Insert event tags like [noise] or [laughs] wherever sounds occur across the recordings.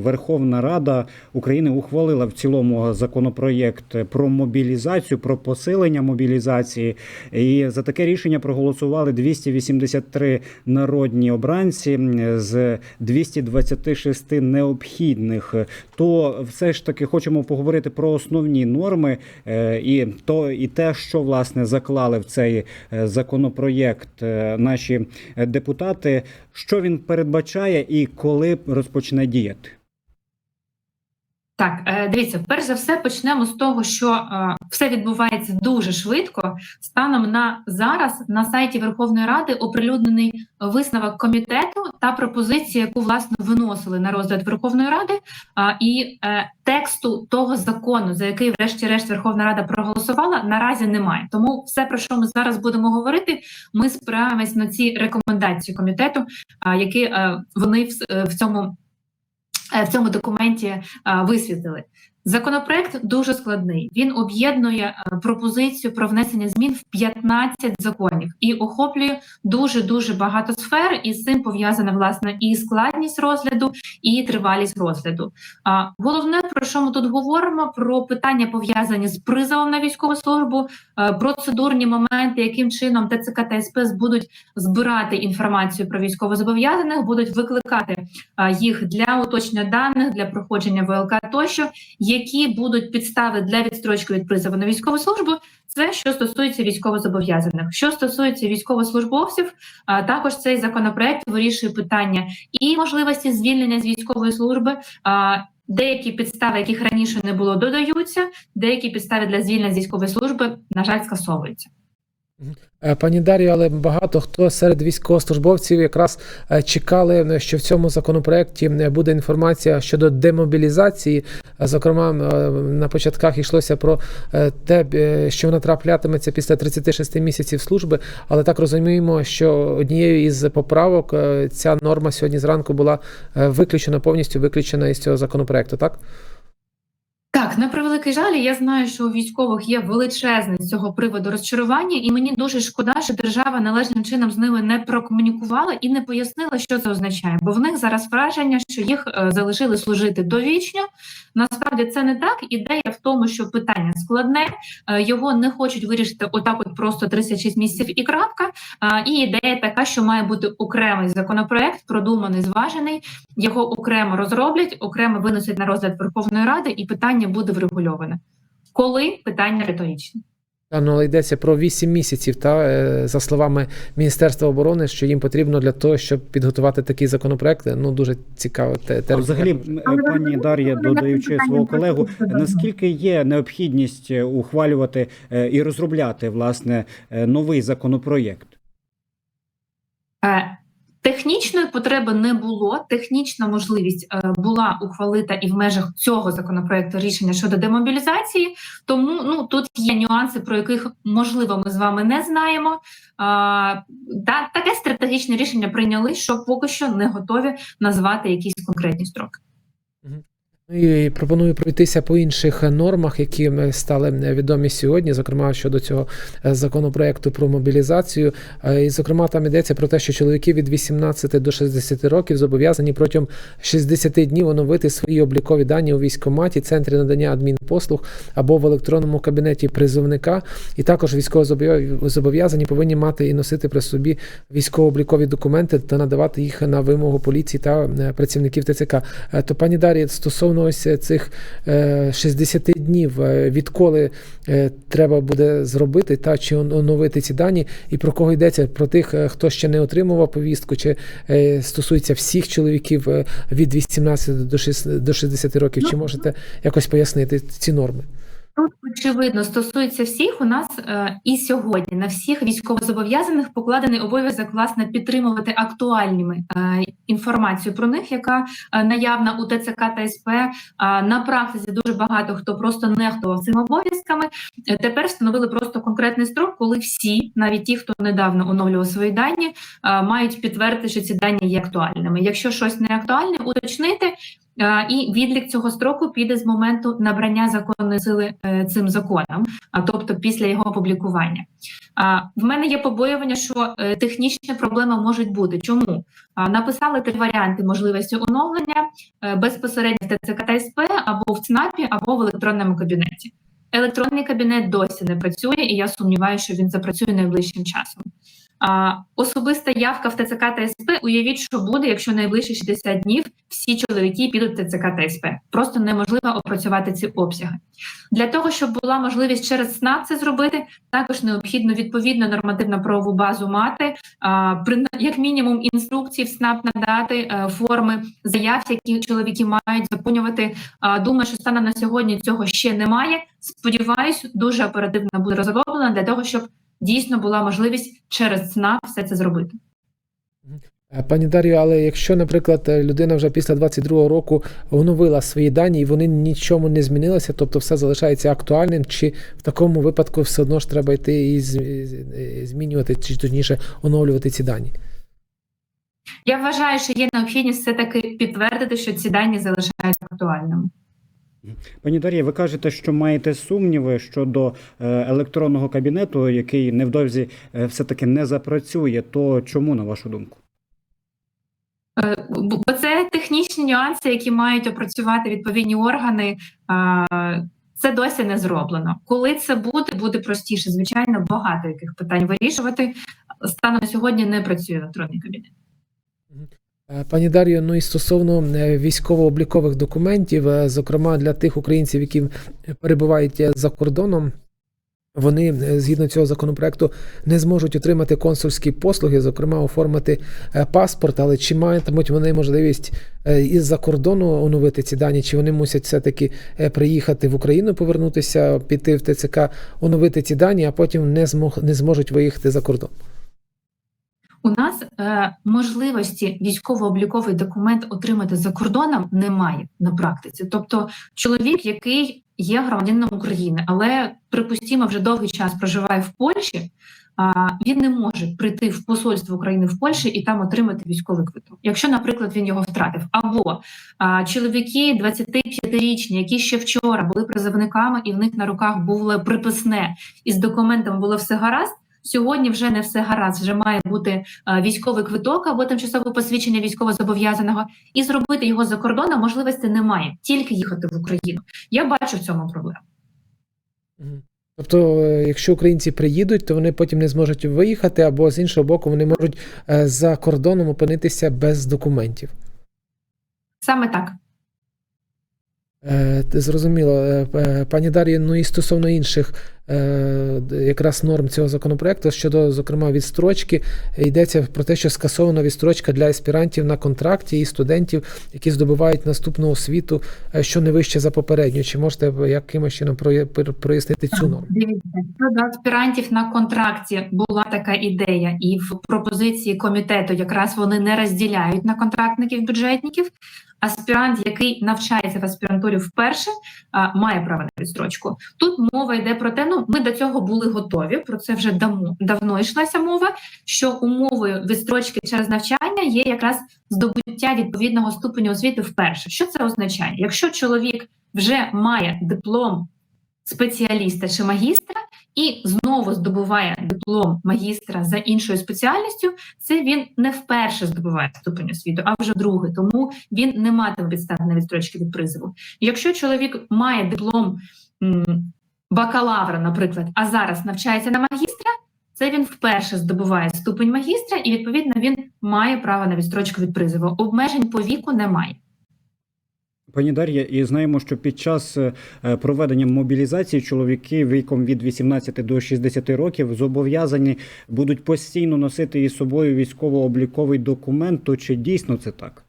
Верховна Рада України ухвалила в цілому законопроєкт про мобілізацію, про посилення мобілізації. І за таке рішення проголосували 283 народні обранці з 226 необхідних. То все ж таки хочемо поговорити про основні норми е, і то і те, що власне заклали в цей е, законопроєкт е, наші депутати, що він передбачає і коли розпочне діяти. Так, е, дивіться, перш за все почнемо з того, що е, все відбувається дуже швидко. Станом на зараз на сайті Верховної Ради оприлюднений висновок комітету та пропозиція, яку власне виносили на розгляд Верховної Ради, і е, тексту того закону, за який, врешті-решт, Верховна Рада проголосувала, наразі немає. Тому все, про що ми зараз будемо говорити, ми спираємось на ці рекомендації комітету, які вони в, цьому в цьому документі а, висвітлили. Законопроект дуже складний. Він об'єднує е, пропозицію про внесення змін в 15 законів і охоплює дуже дуже багато сфер. І з цим пов'язана власне і складність розгляду, і тривалість розгляду. А головне про що ми тут говоримо? Про питання пов'язані з призовом на військову службу, е, процедурні моменти, яким чином ТЦК та СПС будуть збирати інформацію про військовозобов'язаних, будуть викликати їх для уточнення даних, для проходження ВЛК тощо, які будуть підстави для відстрочки від призову на військову службу. Це що стосується військовозобов'язаних. Що стосується військовослужбовців, також цей законопроект вирішує питання і можливості звільнення з військової служби. Деякі підстави, яких раніше не було, додаються. Деякі підстави для звільнення з військової служби, на жаль, скасовуються. Е, Пані Дар'ю, але багато хто серед військовослужбовців якраз е, чекали, що в цьому законопроекті е, буде інформація щодо демобілізації. Е, Зокрема, е, на початках йшлося про е, те, е, що вона траплятиметься після 36 місяців служби. Але так розуміємо, що однією із поправок е, ця норма сьогодні зранку була е, виключена повністю виключена із цього законопроекту. Так Так, на превеликий жаль, я знаю, що у військових є величезне з цього приводу розчарування, і мені дуже шкода, що держава належним чином з ними не прокомунікувала і не пояснила, що це означає. Бо в них зараз враження, що їх е, залишили служити довічно. Насправді це не так. Ідея в тому, що питання складне, е, його не хочуть вирішити отак, от просто 36 місяців і крапка. І ідея така, що має бути окремий законопроект, продуманий, зважений. Його окремо розроблять, окремо винесуть на розгляд Верховної Ради, і питання буде врегульоване. Коли питання риторичне. Та, ну, але йдеться про 8 місяців, та е, за словами Міністерства оборони, що їм потрібно для того, щоб підготувати такий законопроект. Ну дуже цікаво те А взагалі, пані Дар'я, додаючи свого колегу, наскільки є необхідність е, ухвалювати е, і розробляти власне новий законопроєкт? Технічної потреби не було. Технічна можливість е, була ухвалита і в межах цього законопроекту рішення щодо демобілізації. Тому ну тут є нюанси, про яких можливо ми з вами не знаємо. Та таке стратегічне рішення прийняли, що поки що не готові назвати якісь конкретні строки. Ну, І пропоную пройтися по інших нормах, які стали відомі сьогодні, зокрема щодо цього е, законопроекту про мобілізацію. Е, І, зокрема, там йдеться про те, що чоловіки від 18 до 60 років зобов'язані протягом 60 днів оновити свої облікові дані у військкоматі, центрі надання адмінпослуг або в електронному кабінеті призовника. І також військовозобов'язані повинні мати і носити при собі військово-облікові документи та надавати їх на вимогу поліції та е, працівників ТЦК. То, пані Дар'я, стосовно ось цих е, 60 днів, е, відколи е, треба буде зробити, та чи оновити ці дані, і про кого йдеться? Про тих, е, хто ще не отримував повістку, чи е, стосується всіх чоловіків е, від 18 до 6 до 60 років? Чи можете якось пояснити ці норми? Тут очевидно стосується всіх. У нас е, і сьогодні на всіх військовозобов'язаних покладений обов'язок власне підтримувати актуальними е, інформацію про них, яка е, наявна у ТЦК та СП. А на практиці дуже багато хто просто нехтував цими обов'язками. Е, Тепер встановили просто конкретний строк, коли всі, навіть ті, хто недавно оновлював свої дані, е, мають підтвердити, що ці дані є актуальними. Якщо щось не актуальне, уточнити. Е, І відлік цього строку піде з моменту набрання законної сили е, цим законом, а тобто після його опублікування. В мене є побоювання, що е, технічні проблеми можуть бути. Чому написали три варіанти можливості оновлення безпосередньо в ТЦК та СП або в ЦНАПі, або в електронному кабінеті. Електронний кабінет досі не працює, і я сумніваюся, що він запрацює найближчим часом. А, особиста явка в ТЦК та СП. Уявіть, що буде, якщо найближчі 60 днів всі чоловіки підуть в ТЦК та СП. Просто неможливо опрацювати ці обсяги. Для того, щоб була можливість через СНАП це зробити, також необхідно відповідно нормативно-правову базу мати, а, як мінімум інструкції в СНАП надати е, форми заяв, які чоловіки мають заповнювати. Думаю, що станом на сьогодні цього ще немає. Сподіваюсь, дуже оперативно буде розроблено для того, щоб дійсно була можливість через СНАП все це зробити. Е, Пані Дар'ю, але якщо, наприклад, е, людина вже після 22-го року оновила свої дані і вони нічому не змінилися, тобто все залишається актуальним, чи в такому випадку все одно ж треба йти і змінювати, чи точніше оновлювати ці дані? Я вважаю, що є необхідність все таки підтвердити, що ці дані залишаються актуальними. Пані Дар'я, ви кажете, що маєте сумніви щодо е, електронного кабінету, який невдовзі е, все-таки не запрацює. То чому, на вашу думку? Е, бо бо це технічні нюанси, які мають опрацювати відповідні органи. Це досі не зроблено. Коли це буде, буде простіше. Звичайно, багато яких питань вирішувати. Станом на сьогодні не працює електронний кабінет. Е, Пані Дар'ю, ну і стосовно е, військово-облікових документів, е, зокрема для тих українців, які перебувають за кордоном, вони згідно цього законопроекту не зможуть отримати консульські послуги, зокрема оформити паспорт, але чи матимуть вони можливість із-за кордону оновити ці дані, чи вони мусять все-таки приїхати в Україну, повернутися, піти в ТЦК, оновити ці дані, а потім не змог не зможуть виїхати за кордон? У нас е, можливості військово-обліковий документ отримати за кордоном немає на практиці. Тобто, чоловік, який є громадянином України, але припустімо, вже довгий час проживає в Польщі. А він не може прийти в посольство України в Польщі і там отримати військовий квиток, якщо, наприклад, він його втратив. Або а, чоловіки 25-річні, які ще вчора були призовниками, і в них на руках було приписне, і з документом було все гаразд. Сьогодні вже не все гаразд, вже має бути е, військовий квиток або тимчасове посвідчення військовозобов'язаного, і зробити його за кордоном можливості немає, тільки їхати в Україну. Я бачу в цьому проблему. Тобто, е, якщо українці приїдуть, то вони потім не зможуть виїхати, або з іншого боку, вони можуть е, за кордоном опинитися без документів. Саме так. Е, Зрозуміло, Е, пані Дар'я, ну і стосовно інших е, якраз норм цього законопроекту щодо, зокрема, відстрочки, йдеться про те, що скасована відстрочка для аспірантів на контракті і студентів, які здобувають наступну освіту, що не вище за попередню. Чи можете якимось чином проя- прояснити цю норму? Дивіться, щодо аспірантів на контракті була така ідея, і в пропозиції комітету якраз вони не розділяють на контрактників бюджетників. Аспірант, який навчається в аспірантурі вперше, має право на відстрочку. Тут мова йде про те, ну ми до цього були готові. Про це вже давно давно йшлася мова. Що умовою відстрочки через навчання є якраз здобуття відповідного ступеню освіти вперше. Що це означає? Якщо чоловік вже має диплом спеціаліста чи магістра і знову здобуває диплом магістра за іншою спеціальністю, це він не вперше здобуває ступень освіти, а вже другий. Тому він не матиме підстав на відстрочки від призову. Якщо чоловік має диплом бакалавра, наприклад, а зараз навчається на магістра. Це він вперше здобуває ступень магістра, і відповідно він має право на відстрочку від призову. Обмежень по віку немає. Пані Дар'я, і знаємо, що під час е, проведення мобілізації чоловіки віком від 18 до 60 років зобов'язані будуть постійно носити із собою військово-обліковий документ. То чи дійсно це так?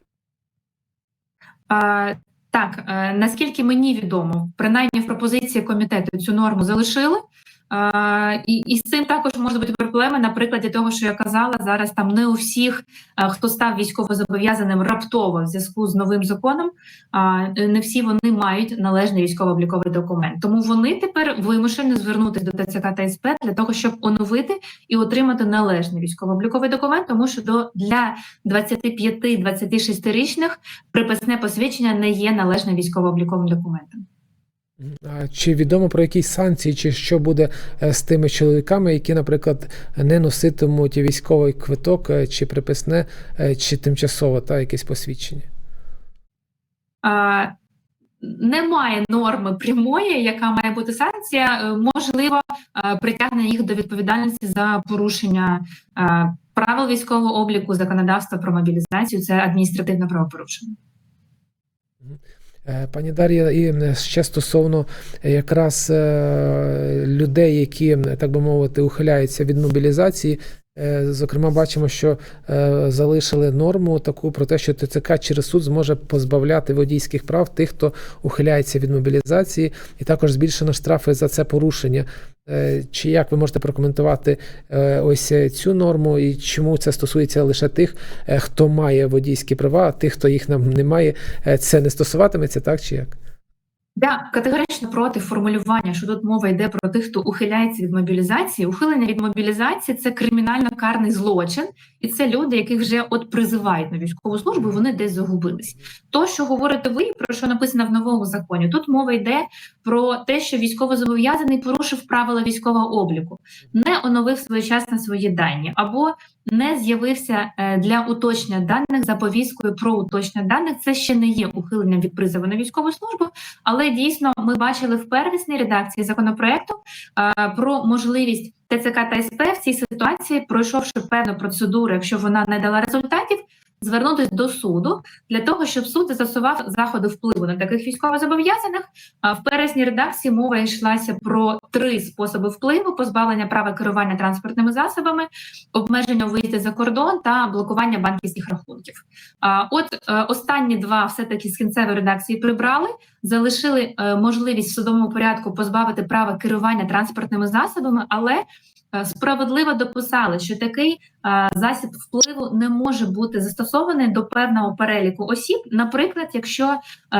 А, так, е, наскільки мені відомо, принаймні в пропозиції комітету цю норму залишили. Е, і, і з цим також можуть бути проблеми на прикладі того, що я казала зараз. Там не у всіх, е, хто став військовозобов'язаним раптово в зв'язку з новим законом. А не всі вони мають належний військово-обліковий документ. Тому вони тепер вимушені звернутися до ТЦК та СП для того, щоб оновити і отримати належний військово-обліковий документ, тому що до для 25-26-річних приписне посвідчення не є належним військово-обліковим документом. Чи відомо про якісь санкції, чи що буде е, з тими чоловіками, які, наприклад, не носитимуть військовий квиток, е, чи приписне, е, чи тимчасово та якесь посвідчення? А, Немає норми прямої, яка має бути санкція. Можливо, притягнення їх до відповідальності за порушення правил військового обліку, законодавства про мобілізацію. Це адміністративне правопорушення. Е, Пані Дар'я, і ще стосовно е, якраз е, людей, які, так би мовити, ухиляються від мобілізації. Е, Зокрема, бачимо, що е, залишили норму таку про те, що ТЦК через суд зможе позбавляти водійських прав тих, хто ухиляється від мобілізації, і також збільшено штрафи за це порушення. Е, Чи як ви можете прокоментувати ось цю норму, і чому це стосується лише тих, хто має водійські права, а тих, хто їх нам не має, це не стосуватиметься, так чи як? Я категорично проти формулювання, що тут мова йде про тих, хто ухиляється від мобілізації. Ухилення від мобілізації це кримінально карний злочин, і це люди, яких вже от призивають на військову службу, вони десь загубились. То, що говорите ви, про що написано в новому законі, тут мова йде про те, що військовозобов'язаний порушив правила військового обліку, не оновив своєчасно свої дані або не з'явився е, для уточнення даних за повісткою про уточнення даних. Це ще не є ухиленням від призову на військову службу, але дійсно ми бачили в первісній редакції законопроекту е, про можливість ТЦК та СП в цій ситуації, пройшовши певну процедуру, якщо вона не дала результатів, звернутися до суду для того, щоб суд застосував заходи впливу на таких військовозобов'язаних. В пересній редакції мова йшлася про три способи впливу: позбавлення права керування транспортними засобами, обмеження виїзду за кордон та блокування банківських рахунків. От е, останні два все таки з кінцевої редакції прибрали, залишили е, можливість в судовому порядку позбавити права керування транспортними засобами, але е, справедливо дописали, що такий е, засіб впливу не може бути застосований до певного переліку осіб. Наприклад, якщо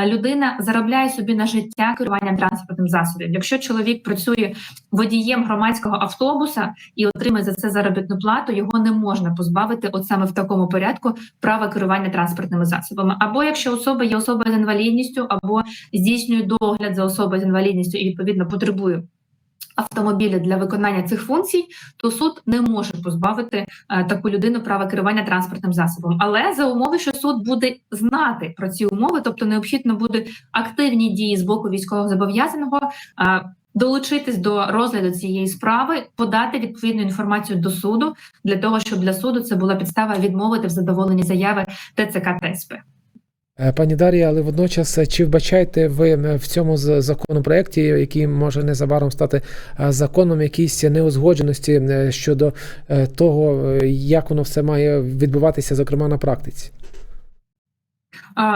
людина заробляє собі на життя керування транспортним засобом, якщо чоловік працює водієм громадського автобуса і отримує за це заробітну плату, його не можна позбавити, от саме в такому порядку, права керування транспортними засобами. Або якщо особа є особою з інвалідністю, або здійснює догляд за особою з інвалідністю і відповідно потребує. Автомобіля для виконання цих функцій, то суд не може позбавити е, таку людину права керування транспортним засобом. Але за умови, що суд буде знати про ці умови, тобто необхідно буде активні дії з боку військового зобов'язаного. е, Долучитись до розгляду цієї справи, подати відповідну інформацію до суду для того, щоб для суду це була підстава відмовити в задоволенні заяви ТЦК та СП. Е, Пані Дар'я, але водночас, е, чи вбачаєте ви е, в цьому законопроекті, який може незабаром стати е, законом, якісь неузгодженості е, щодо е, того, е, як воно все має відбуватися, зокрема на практиці?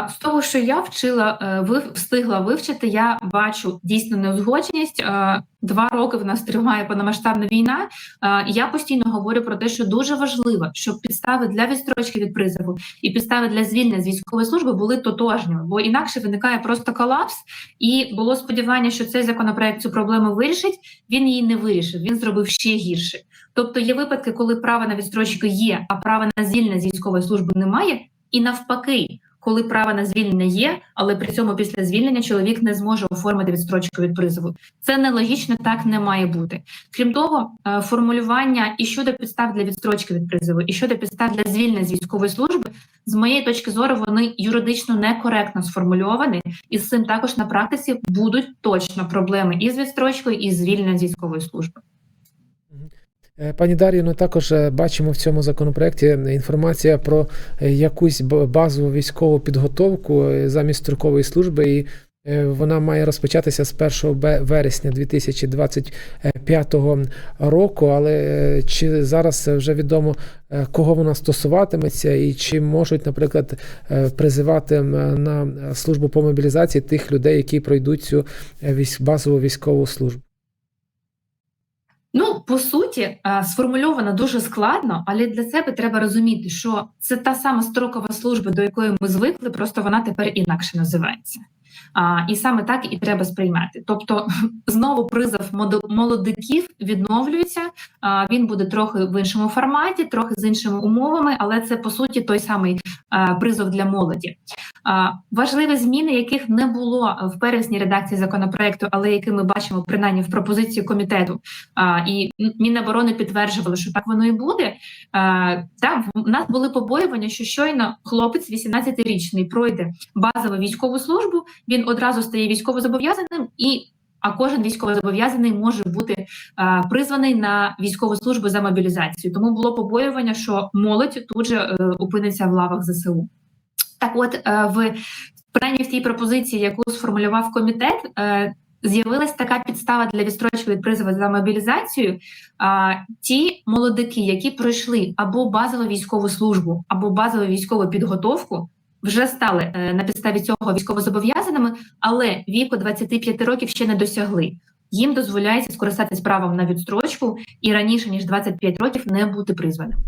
З того, що я вчила, е, встигла вивчити, я бачу дійсно неузгодженість. Е, Два роки в нас триває повномасштабна війна. Е, Я постійно говорю про те, що дуже важливо, щоб підстави для відстрочки від призову і підстави для звільнення з військової служби були тотожніми, бо інакше виникає просто колапс. І було сподівання, що цей законопроект цю проблему вирішить. Він її не вирішив. Він зробив ще гірше. Тобто є випадки, коли право на відстрочку є, а права на звільнення з військової служби немає, і навпаки коли право на звільнення є, але при цьому після звільнення чоловік не зможе оформити відстрочку від призову. Це нелогічно, так не має бути. Крім того, е, формулювання і щодо підстав для відстрочки від призову, і щодо підстав для звільнення з військової служби, з моєї точки зору, вони юридично некоректно сформульовані, і з цим також на практиці будуть точно проблеми і з відстрочкою, і з звільненням з військової служби. Е, Пані Дар'я, ну також е, бачимо в цьому законопроекті інформація про е, якусь базову військову підготовку е, замість строкової служби, і е, вона має розпочатися з 1 вересня 2025 року. Але е, чи зараз вже відомо, е, кого вона стосуватиметься, і чи можуть, наприклад, е, призивати на службу по мобілізації тих людей, які пройдуть цю е, базову військову службу? По суті сформульована сформульовано дуже складно, але для себе треба розуміти, що це та сама строкова служба, до якої ми звикли, просто вона тепер інакше називається. А, і саме так і треба сприймати. Тобто, [laughs] знову призов молодиків відновлюється. А, він буде трохи в іншому форматі, трохи з іншими умовами, але це по суті той самий а, призов для молоді. А, важливі зміни, яких не було в первісній редакції законопроекту, але які ми бачимо принаймні в пропозиції комітету. А, і Міноборони підтверджували, що так воно і буде. А, та в нас були побоювання, що щойно хлопець 18-річний пройде базову військову службу, він одразу стає військовозобов'язаним і. А кожен військовозобов'язаний може бути а, призваний на військову службу за мобілізацію. Тому було побоювання, що молодь тут же е, опиниться в лавах ЗСУ. Так, от е, в принаймні в тій пропозиції, яку сформулював комітет, е, з'явилась така підстава для відстрочки від призову за мобілізацію. А, ті молодики, які пройшли або базову військову службу, або базову військову підготовку, вже стали е, на підставі цього військовозобов'язаними, але віку 25 років ще не досягли. Їм дозволяється скористатись правом на відстрочку і раніше ніж 25 років не бути призваним.